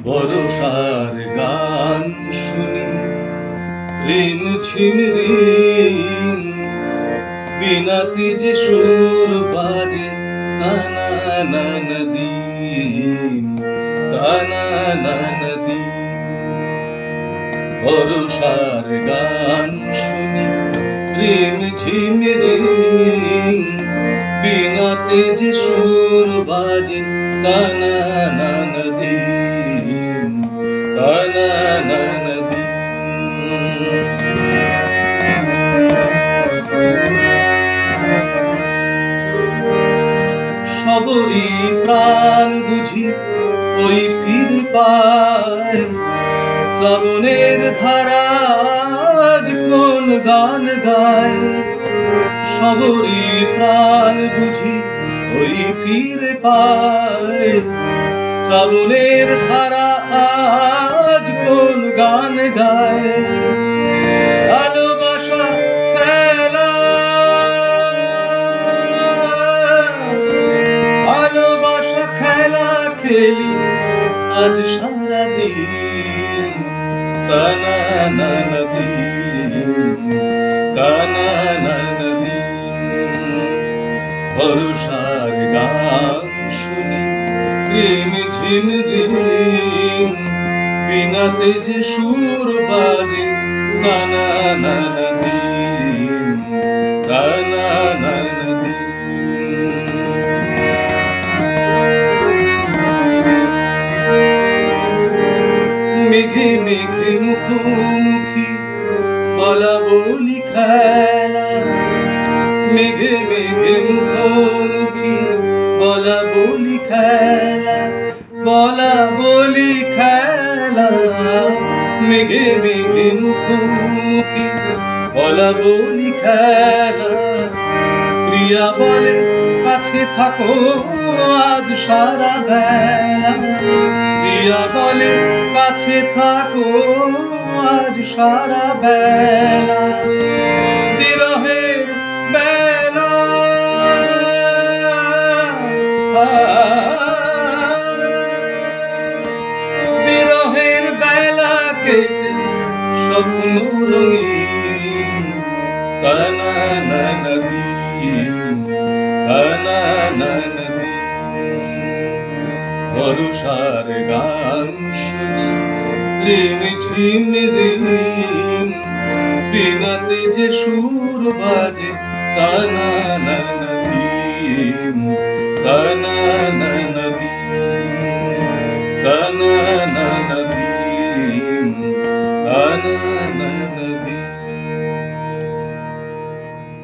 ভরসার গান শুনি, ঋণ ছিন ঋণ বিনাতে যে সুর বাজে তানা না নদীন তানা না নদীন ভরসার গান শুনি, ঋণ ঝিম ঋণ বিনাতে যে সুর বাজে তানা সবরি প্রাণ বুঝি, ওই ফিরে পায় শ্রাবণের ধারা আজ কোন গান গায়? সবরি প্রাণ বুঝি, ওই ফিরে পায় শ্রাবণের ধারা আজ কোন গান গায়? খেলি আজ সারা দিন তানা না নদীন তানা না নদীন ভরসার গান শুনি রিম ঝিম রিম বিনাতে যে সুর বাজে, তানা না নদীন মেঘে মেঘে মুখোমুখি বলা বলি খেলা মেঘে মেঘে মুখোমুখি বলা বলি খেলা বলা বলি খেলা মেঘে মেঘে মুখোমুখি বলা বলি খেলা প্রিয়া বলে কাছে থাকো, আজ সারা বেলা। প্রিয়া বলে, কাছে থাকো, আজ সারা বেলা। বিরহের বেলা। বিরহের স্বপ্ন রঙিন নদী তানা না নদী ভরসার গান শুনি, ঋণ ঝিম ঋণ বিনাতে যে সুর বাজে তানা না